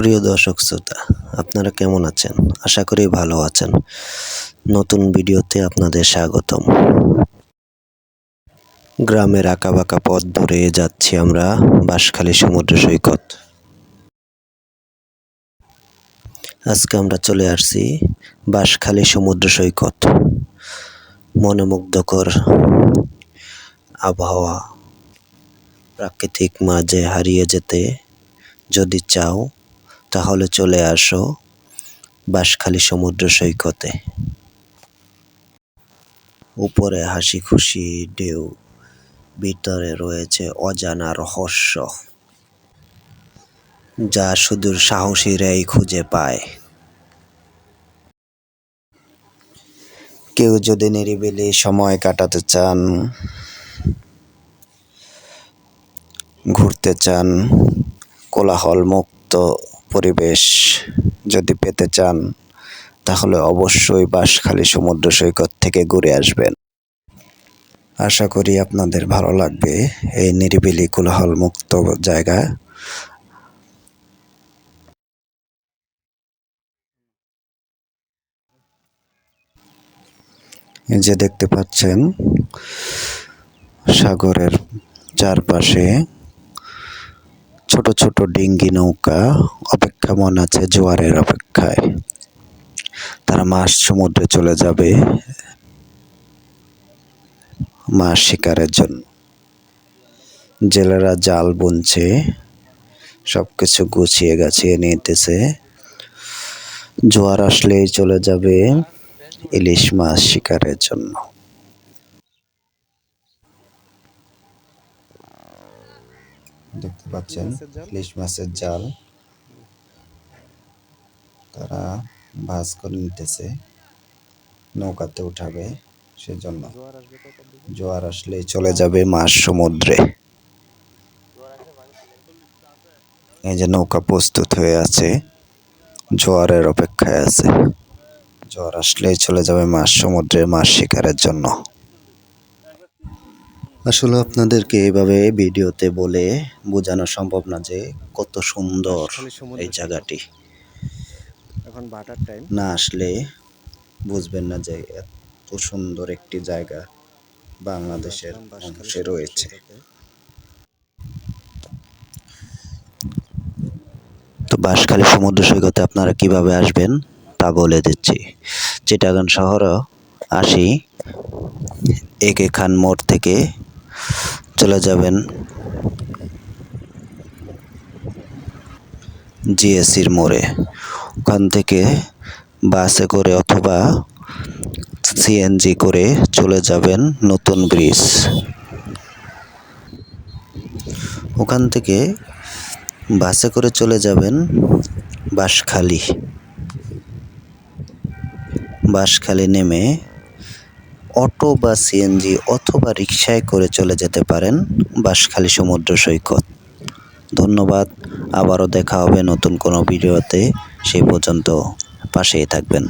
প্রিয় দর্শক শ্রোতা, আপনারা কেমন আছেন? আশা করি ভালো আছেন। নতুন ভিডিওতে আপনাদের স্বাগতম। গ্রামের আঁকাবাঁকা পথ ধরে যাচ্ছি আমরা বাঁশখালী সমুদ্র সৈকত। আজকে আমরা চলে আসছি বাঁশখালী সমুদ্র সৈকত। মনোমুগ্ধকর আবহাওয়া। প্রাকৃতিক মাঝে হারিয়ে যেতে যদি চাও তাহলে চলে আসো বাঁশখালী সমুদ্র সৈকতে। উপরে হাসি খুশি ঢেউ, ভিতরে রয়েছে অজানা রহস্য। যা সুদূর সাহসীরাই খুঁজে পায়। কেউ যদি নিরিবিলি সময় কাটাতে চান, ঘুরতে চান কোলাহল মুক্ত পরিবেশ যদি পেতে চান, তাহলে অবশ্যই বাঁশখালী সমুদ্র সৈকত থেকে ঘুরে আসবেন। আশা করি আপনাদের ভালো লাগবে এই নিরিবিলি কোলাহল মুক্ত জায়গা যে দেখতে পাচ্ছেন, সাগরের চারপাশে ছোট ছোট ডিঙ্গি নৌকা অপেক্ষামান আছে জোয়ারের অপেক্ষায়। তারা মাছ সমুদ্রে চলে যাবে মাছ শিকারের জন্য। জেলেরা জাল বুনছে সব কিছু গুছিয়ে গাছিয়ে নিতেছে। জোয়ার আসলেই চলে যাবে ইলিশ মাছ শিকারের জন্য। দেখতে পাচ্ছেন ইলিশ মাছের জাল। তারা ভাজ করে নিতেছে নৌকাতে উঠাবে সেজন্য। জোয়ার আসলেই চলে যাবে মাছ সমুদ্রে। এই যে নৌকা প্রস্তুত হয়ে আছে জোয়ারের অপেক্ষায় আছে। জোয়ার আসলেই চলে যাবে মাছ সমুদ্রে মাছ শিকারের জন্য। আসলে আপনাদেরকে এভাবে ভিডিওতে বলে বোঝানো সম্ভব না যে কত সুন্দর এই জায়গাটি। এখন বাটার টাইম। না আসলে বুঝবেন না যে এত সুন্দর একটি জায়গা বাংলাদেশের অংশে রয়েছে। তো বাঁশখালী সমুদ্র সৈকতে আপনারা কীভাবে আসবেন তা বলে দিচ্ছি। চিটাগাং শহরও আসি একে খান মোড় থেকে চলে যাবেন। জিএসির মোড়ে। ওখান থেকে বাসে করে অথবা সিএনজি করে চলে যাবেন নতুন ব্রিজ। ওখান থেকে বাসে করে চলে যাবেন বাঁশখালী। বাঁশখালী নেমে অটো বা সিএনজি অথবা রিক্সায় করে চলে যেতে পারেন বাঁশখালী সমুদ্র সৈকত। ধন্যবাদ, আবারও দেখা হবে নতুন কোনো ভিডিওতে। সেই পর্যন্ত পাশেই থাকবেন।